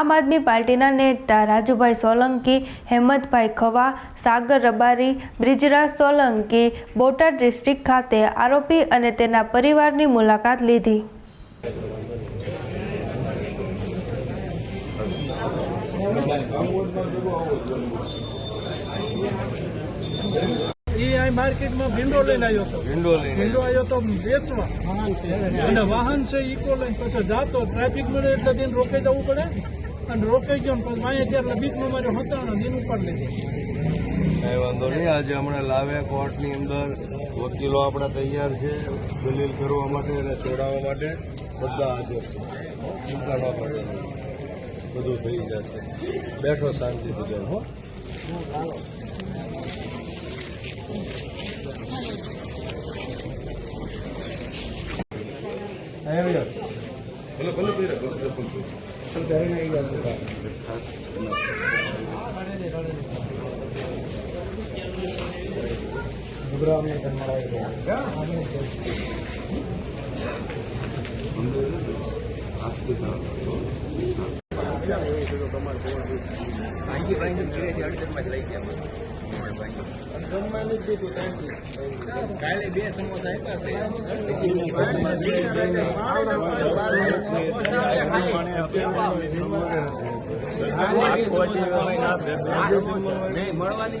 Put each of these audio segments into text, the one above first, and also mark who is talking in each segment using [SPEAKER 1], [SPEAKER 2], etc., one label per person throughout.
[SPEAKER 1] આમ આદમી પાર્ટીના નેતા રાજુભાઈ સોલંકી હેમંતભાઈ ખવા સાગર રબારી બ્રિજરાજ સોલંકી બોટાદ ડિસ્ટ્રિક્ટ ખાતે આરોપી અને તેના પરિવારની મુલાકાત લીધી.
[SPEAKER 2] એ આ માર્કેટમાં ભીંડો લઈને આવ્યો હતો.
[SPEAKER 3] ભીંડો લઈને
[SPEAKER 2] ભીંડો આવ્યો તો વેચવા. અને વાહન છે ઈકો લઈને પછી જાતો. ટ્રાફિક મળે એટલે દિન રોકાઈ જવું પડે. અને રોકાઈ ગયો ને પછી અહીંયા ત્યાં બીકમાં મારે હતાણો દિન ઉપાડ લીધો.
[SPEAKER 3] કઈ વાંધો નહીં આજે હમણાં લાવે કોર્ટની અંદર. વકીલો આપણા તૈયાર છે દલીલ કરવા માટે અને છોડાવવા માટે. બધા હાજર છે. ચિંતા ન કરે બધું થઈ જશે. બેઠો શાંતિથી જાય હો. ભલે ભલે ભલે. ઘરે નહીં જતું. છોકરા
[SPEAKER 4] અમને મળાવી ગયા
[SPEAKER 3] આઈ ગયા.
[SPEAKER 5] ભાઈ ઘરે જ જ લઈ ગયા જમવાનું જ દીધું સાહેબ કાલે બે સમોસા આપ્યા
[SPEAKER 3] છે
[SPEAKER 5] મળવાની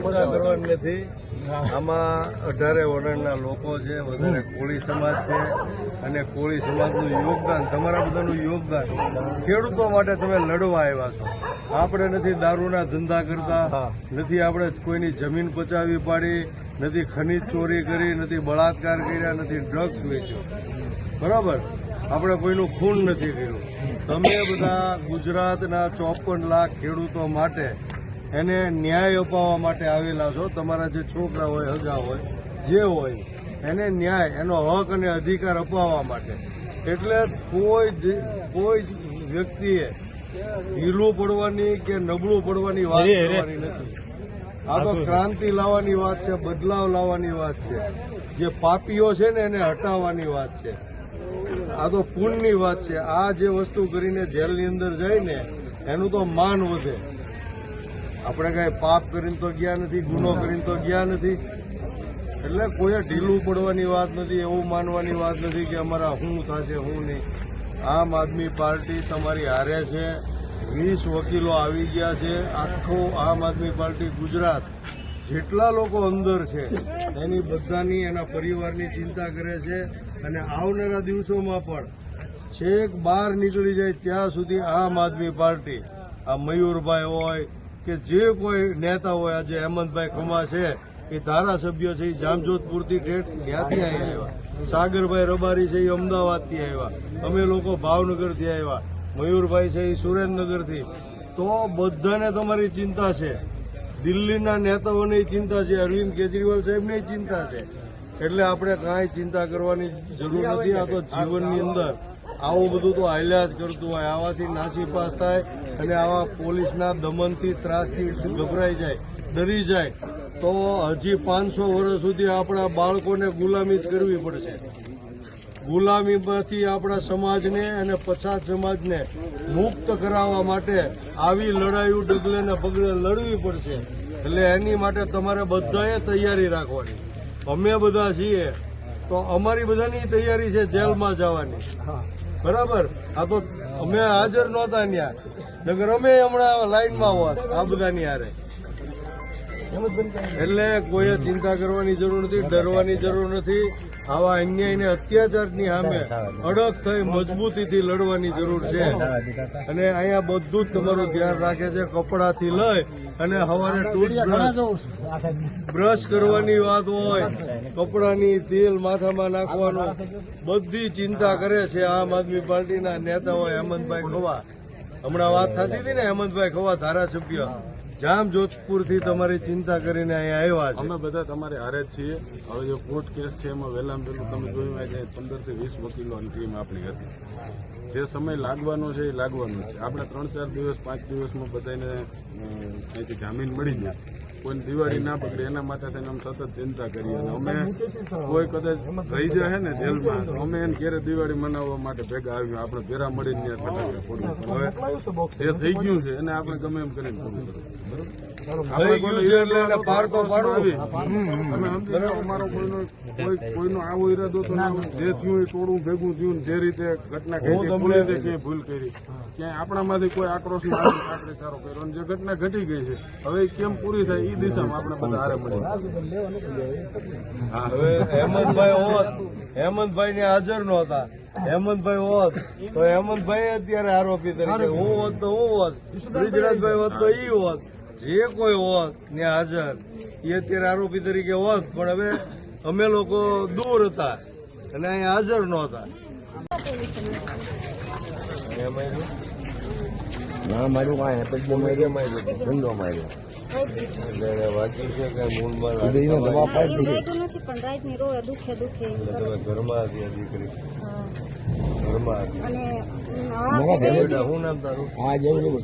[SPEAKER 5] બધા
[SPEAKER 3] નથી આમાં અઢારે વર્ણના લોકો છે વધારે કોળી સમાજ છે અને કોળી સમાજનું યોગદાન તમારા બધાનું યોગદાન ખેડૂતો માટે તમે લડવા આવ્યા છો આપણે નથી દારૂના ધંધા કરતા નથી આપણે કોઈની જમીન પચાવી પાડી નથી ખનીજ ચોરી કરી નથી બળાત્કાર કર્યા નથી ડ્રગ્સ વેચ્યો. બરાબર? આપણે કોઈનું ખૂન નથી કર્યું. તમે બધા ગુજરાતના ચોપન લાખ ખેડૂતો માટે એને ન્યાય અપાવવા માટે આવેલા છો. તમારા જે છોકરા હોય હગા હોય જે હોય એને ન્યાય એનો હક અને અધિકાર અપાવવા માટે. એટલે કોઈ જ કોઈ વ્યક્તિએ ઢીલું પડવાની કે નબળું પડવાની વાત કરવાની નથી. આ તો ક્રાંતિ લાવવાની વાત છે બદલાવ લાવવાની વાત છે. જે પાપીઓ છે ને એને હટાવવાની વાત છે. આ તો પુણ્યની વાત છે. આ જે વસ્તુ કરીને જેલની અંદર જાય ને એનું તો માન વધે. આપણે કઈ પાપ કરીને તો ગયા નથી ગુનો કરીને તો ગયા નથી. એટલે કોઈ ઢીલું પડવાની વાત નથી એવું માનવાની વાત નથી કે અમારા શું થશે શું નહીં. આમ આદમી પાર્ટી તમારી હારે છે. વીસ વકીલો આવી ગયા છે. આખો આમ આદમી પાર્ટી ગુજરાત. જેટલા લોકો અંદર છે, એની બધાની, એના પરિવારની ચિંતા કરે છે. અને આવનારા દિવસોમાં પણ છેક બહાર નીકળી જાય ત્યાં સુધી આમ આદમી પાર્ટી. આ મયુરભાઈ હોય કે જે કોઈ નેતા હોય આજે હેમંતભાઈ ખમા છે, એ ધારાસભ્ય છે, એ જામજોધપુરથી ઠેઠ ત્યાંથી આવ્યા. સાગરભાઈ રબારી છે, એ અમદાવાદથી આવ્યા. અમે લોકો ભાવનગરથી આવ્યા. મયુરભાઈ છે એ સુરેન્દ્રનગરથી. તો બધાને તમારી ચિંતા છે. દિલ્હીના નેતાઓની ચિંતા છે, અરવિંદ કેજરીવાલ સાહેબની ચિંતા છે. એટલે આપણે કાંઈ ચિંતા કરવાની જરૂર નથી, આ તો જીવનની અંદર આવું બધું તો હાલ્યા જ કરતું હોય, આવાથી નાસી પાસ થાય અને આવા પોલીસના દમનથી, ત્રાસથી ગભરાઈ જાય, ડરી જાય. તો હજી પાંચસો વર્ષ સુધી આપણા બાળકોને ગુલામી જ કરવી પડશે. ગુલામીમાંથી આપણા સમાજને અને પછાત સમાજને મુક્ત કરાવવા માટે આવી લડાઈઓ ડગલે પગલે લડવી પડશે. એટલે એની માટે તમારે બધાએ તૈયારી રાખવાની. અમે બધા છીએ, તો અમારી બધાની તૈયારી છે જેલમાં જવાની. બરાબર? આ તો અમે હાજર નહોતા ત્યાં નગર અમે હમણાં લાઈનમાં હોત, આ બધાની હારે. એટલે કોઈએ ચિંતા કરવાની જરૂર નથી, ડરવાની જરૂર નથી. આવા અન્યાય ને અત્યાચારની સામે અડગ થઈ મજબૂતીથી લડવાની જરૂર છે. અને અહીંયા બધું જ તમારું ધ્યાન રાખે છે કપડાથી લઈ અને હવાને ટૂથબ્રશ બ્રશ. કરવાની વાત હોય કપડાની તેલ માથામાં નાખવાનું. બધી ચિંતા કરે છે આમ આદમી પાર્ટીના નેતાઓ હેમંતભાઈ ખવા. હમણાં વાત થતી હતી ને હેમંતભાઈ ખવા ધારાસભ્ય. જામ જોધપુરથી તમારી ચિંતા કરીને અહીંયા આવ્યા છે.
[SPEAKER 4] અમે બધા તમારે હારે જ છીએ. હવે જે કોર્ટ કેસ છે એમાં વહેલામાં વહેલું તમે જોયું હોય કે પંદરથી વીસ વકીલોની ટીમ આપણી હતી. જે સમય લાગવાનો છે એ લાગવાનો છે. આપણે ત્રણ ચાર દિવસ, પાંચ દિવસમાં બધાને જામીન મળી જાય. કોઈ દિવાળી ના બગડે એના માટે થઈને અમે સતત ચિંતા કરીએ અને અમે કોઈ કદાચ રહી જાય ને જેલમાં અમે એને ઘેરે દિવાળી મનાવવા માટે ભેગા આવ્યું. આપણે ભેરા મળીને ત્યાં ફટાકડા ફોડવા. હવે જે થઈ ગયું છે એને આપણે ગમે એમ કરીને બરોબર.
[SPEAKER 3] થઈ ગયું છે એટલે એને પાર તો પાડવું
[SPEAKER 4] તમે સમજી લો, અમારો કોઈનો કોઈનો આવો ઈરાદો તો ના જે થયું એ ટોળું ભેગું થયું જે રીતે ઘટના કરી છે, પોલીસે ભૂલ કરી. ક્યાંય આપણામાંથી કોઈ આક્રોશ આકરી કર્યો અને જે ઘટના ઘટી ગઈ છે. હવે કેમ પૂરી થાય એ દિશામાં આપણે બધા હારે મળી
[SPEAKER 3] હવે હેમંતભાઈ હોત હેમંતભાઈ ને હાજર નહોતા. હેમંતભાઈ હોત તો હેમંતભાઈ અત્યારે આરોપી તરીકે હું હોત તો હું હોત બ્રિજરાજભાઈ હોત તો ઈ હોત. જે કોઈ હોત ને હાજર એ અત્યારે આરોપી તરીકે હોત પણ હવે અમે લોકો દૂર હતા અને અહીંયા હાજર નહોતા?
[SPEAKER 6] ના માર્યું કાંઈ પેટબો માર્યો ધંધો માર્યો.
[SPEAKER 3] વાંચ્યું છે કે મૂળમાં
[SPEAKER 6] દવા પાડી દીધી
[SPEAKER 7] લાગ્યું નથી પણ રાતની રોવે દુખે દુખે
[SPEAKER 3] તમે ઘરમાં હતી દીકરી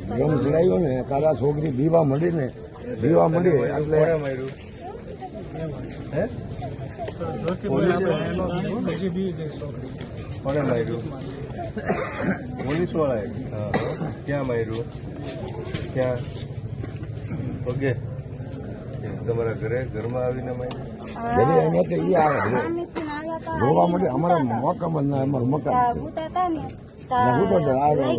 [SPEAKER 6] જેવું ચડાયો ને તારા છોકરી બીવા મળી ને દીવા મળી એટલે
[SPEAKER 3] માર્યું? હે? કોને માર્યું? પોલીસ વાળાએ ક્યાં માર્યું? ક્યાં? ઓકે તમારા ઘરે? ઘરમાં આવીને માર્યું?
[SPEAKER 6] રોવા મળી અમારા મકાન ના અમારું મકાન છે.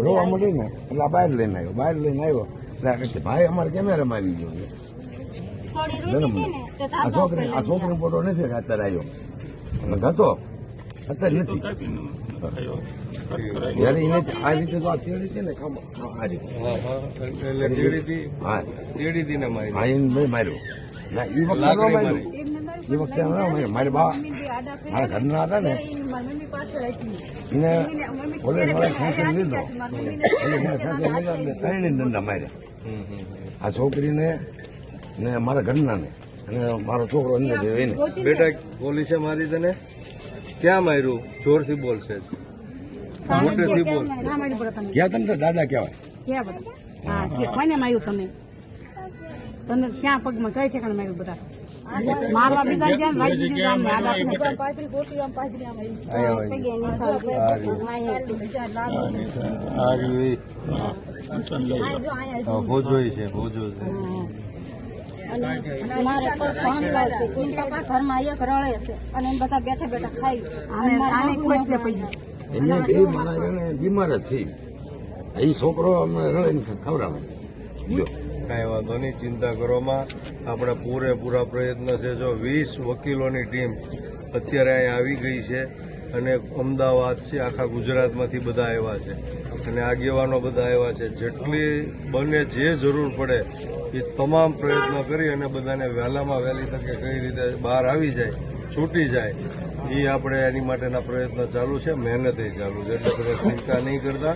[SPEAKER 6] રોવા. મળી ને એટલે આ બહાર લઈને આવ્યો બહાર લઈને આવ્યો. એટલે ભાઈ અમારે કેમેરા માં આવી ગયો
[SPEAKER 7] હતી
[SPEAKER 6] આ છોકરી આ છોકરી ફોટો નથી અત્યારે આવ્યો અને ગતો અત્યારે નથી. જયારે એને આ રીતે તો આ તેડી છે ને કામ આ રીતે.
[SPEAKER 3] હા હા એટલે તેડીથી ને મારી.
[SPEAKER 6] હા એને માર્યો. એ વખતે એ વખતે મારી બા મારા ઘરના હતા ને એને પોલીસવાળા ખેંચી લીધો. ત્રણેય ધંધા માર્યા. આ છોકરીને ને મારા ઘરનાને. અને મારો છોકરો અંદર
[SPEAKER 3] હમ. બેટા પોલીસે મારી તને ક્યાં માર્યું? જોરથી બોલશે મોટેથી બોલ.
[SPEAKER 6] ક્યાં તમને દાદા કહેવાય.
[SPEAKER 8] કોને માર્યું તમે? તમે ક્યાં પગમાં કઈ ઠેકાણે માર્યું બધા? મારવા બીજા ગયા ને વાગી આમ આડા
[SPEAKER 3] અહીંયા હોય.
[SPEAKER 7] પગે નહીં ખાવું.
[SPEAKER 3] આ રહ્યું. એ. હા, હોજો. ય છે હોજો છે.
[SPEAKER 7] અને મારે ઘરમાં એક રળે છે અને એમ બધા બેઠા બેઠા ખાઈ.
[SPEAKER 6] બીમાર જ છે. એ છોકરો અમે રડે ખવડાવે
[SPEAKER 3] કાંઈ વાંધો નહીં, ચિંતા કરવામાં આપણા પૂરેપૂરા પ્રયત્ન છે. જો વીસ વકીલોની ટીમ અત્યારે અહીંયા આવી ગઈ છે અને અમદાવાદ છે, આખા ગુજરાતમાંથી બધા આવ્યા છે. અને આગેવાનો બધા આવ્યા છે. જેટલી બને જે જરૂર પડે એ તમામ પ્રયત્નો કરી અને બધાને વહેલામાં વહેલી તકે કઈ રીતે બહાર આવી જાય, છૂટી જાય એ આપણે એની માટેના પ્રયત્નો ચાલુ છે, મહેનત ચાલુ છે. એટલે તમે ચિંતા નહીં કરતા.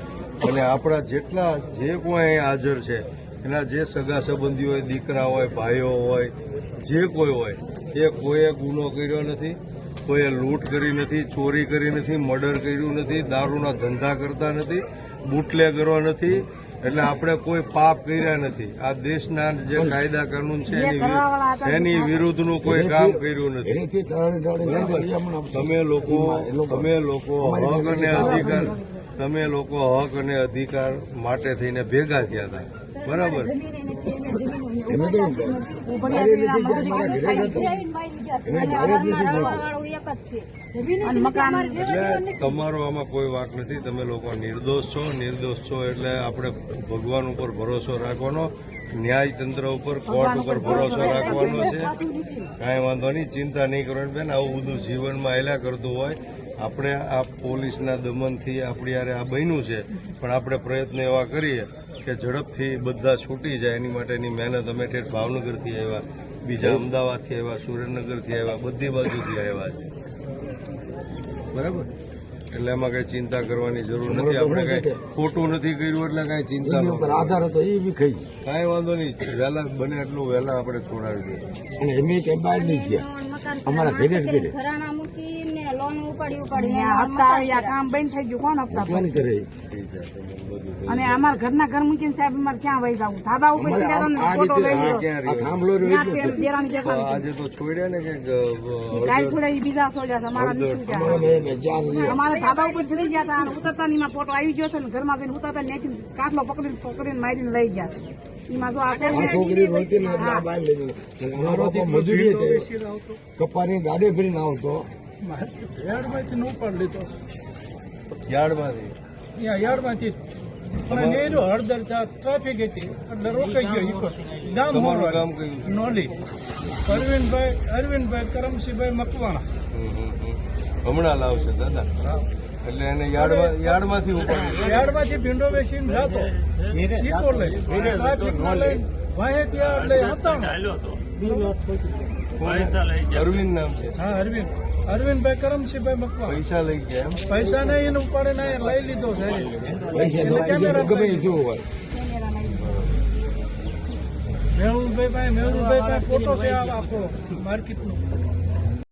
[SPEAKER 3] અને આપણા જેટલા જે કોઈ હાજર છે એના જે સગા સંબંધી હોય દીકરા હોય ભાઈઓ હોય જે કોઈ હોય એ કોઈએ ગુનો કર્યો નથી કોઈએ લૂંટ કરી નથી ચોરી કરી નથી મર્ડર કર્યું નથી દારૂના ધંધા કરતા નથી બુટલે કરવા નથી એટલે આપણે કોઈ પાપ કર્યા નથી. આ દેશના જે કાયદા કાનૂન છે એની એની વિરુદ્ધનું કોઈ કામ કર્યું નથી. તમે લોકો તમે લોકો હક અને અધિકાર તમે લોકો હક અને અધિકાર માટે થઈને ભેગા થયા હતા. બરાબર.
[SPEAKER 6] એમે તો મારી લીધી છે, મારા ઘરે જતો. એને ઘરે જ નથી મળતું.
[SPEAKER 8] અને મકાન
[SPEAKER 3] એટલે તમારો આમાં કોઈ વાંક નથી. તમે લોકો નિર્દોષ છો. નિર્દોષ છો એટલે આપણે ભગવાન ઉપર ભરોસો રાખવાનો. ન્યાયતંત્ર ઉપર કોર્ટ ઉપર ભરોસો રાખવાનો છે. કાંઈ વાંધો નહીં. ચિંતા નહીં કરવાની બેન. આવું બધું જીવનમાં એલા કરતું હોય. આપણે આ પોલીસના દમનથી આપણી યારે આ બન્યું છે. પણ આપણે પ્રયત્ન એવા કરીએ કે ઝડપથી બધા છૂટી જાય એની માટેની મહેનત અમે ઠેઠ ભાવનગરથી આવ્યા બીજા અમદાવાદથી આવ્યા સુરેન્દ્રનગરથી આવ્યા બધી બાજુથી આવ્યા છે. બરાબર. એટલે એમાં કઈ ચિંતા કરવાની જરૂર નથી. આપણે કઈ ખોટું નથી કર્યું એટલે કઈ ચિંતા.
[SPEAKER 6] આધાર હતો એ બી ખાઈ
[SPEAKER 3] કઈ વાંધો નહીં. વહેલા બને એટલું વહેલા આપણે છોડાવી દઈએ
[SPEAKER 6] અને એમ બહાર નહીં ગયા અમારા ઘરે ઘરે.
[SPEAKER 7] ઘરાણા ઉપાડી ઉપાડી.
[SPEAKER 8] હપ્તા આવી આ કામ બંધ થઈ ગયું. કોણ હપ્તા
[SPEAKER 6] કોણ કરે.
[SPEAKER 8] અને અમારા ઘરના ઘર મૂકીને સાહેબ અમારે ક્યાં વહી જવું? ધાબા ઉપર સીધા તમને ફોટો લઈ લો
[SPEAKER 3] ક્યાં
[SPEAKER 6] આ
[SPEAKER 3] રહ્યું?
[SPEAKER 6] થાંભલો રહ્યો
[SPEAKER 8] ત્યાં
[SPEAKER 6] એટલો
[SPEAKER 8] તેલ દેરાની
[SPEAKER 3] તો
[SPEAKER 8] જેઠાણી
[SPEAKER 3] આજે તો છોડ્યા ને કે
[SPEAKER 8] ગાય છોડે એ બીજા છોડ્યા છે. અમારા નથી
[SPEAKER 6] લે.
[SPEAKER 8] અમારે ધાબા ઉપર ચડી ગયા હતા અને ઉતરતા ની એમાં ફોટો આવી ગયો છે ને ઘરમાં જઈને ઉતરતા ત્યાંથી કાટલો પકડીને પકડીને મારીને લઈ ગયા એમાં જો આ
[SPEAKER 6] આ
[SPEAKER 8] છોકરી
[SPEAKER 6] ગયો. મજૂરી કપાની ગાડી ફરીને આવતો.
[SPEAKER 2] યાર્ડમાંથી ન ઉપાડ લીધો.
[SPEAKER 3] યાર્ડમાંથી?
[SPEAKER 2] પણ નેરો હળદર ત્યાં ટ્રાફિક હતી. એટલે રોકાઈ ગયો ઈકો ગામ નોલી અરવિંદભાઈ અરવિંદભાઈ કરમસિંહભાઈ મકવાણા.
[SPEAKER 3] હમ, હમ, હમ. હમણાં લાવશે દાદા. એટલે એને યાર્ડમાં યાર્ડમાંથી ઉપાડી
[SPEAKER 2] યાર્ડમાંથી ભીંડો બેસીને જતો. ઈકો લઈ. ટ્રાફિકમાં લઈને વાહે ત્યાં એટલે હતા
[SPEAKER 3] અરવિંદ નામ છે.
[SPEAKER 2] હા અરવિંદ. અરવિંદભાઈ કરમસિંહભાઈ મકવાણા.
[SPEAKER 3] પૈસા લઈ ગયા
[SPEAKER 2] પૈસા નહીં એને ઉપાડે ને લઈ લીધો
[SPEAKER 6] છે. નો ગમે જેવું હોય.
[SPEAKER 2] મેહુલભાઈ પાસે મેહુલભાઈ પાસે ફોટો છે આ આખો માર્કેટનો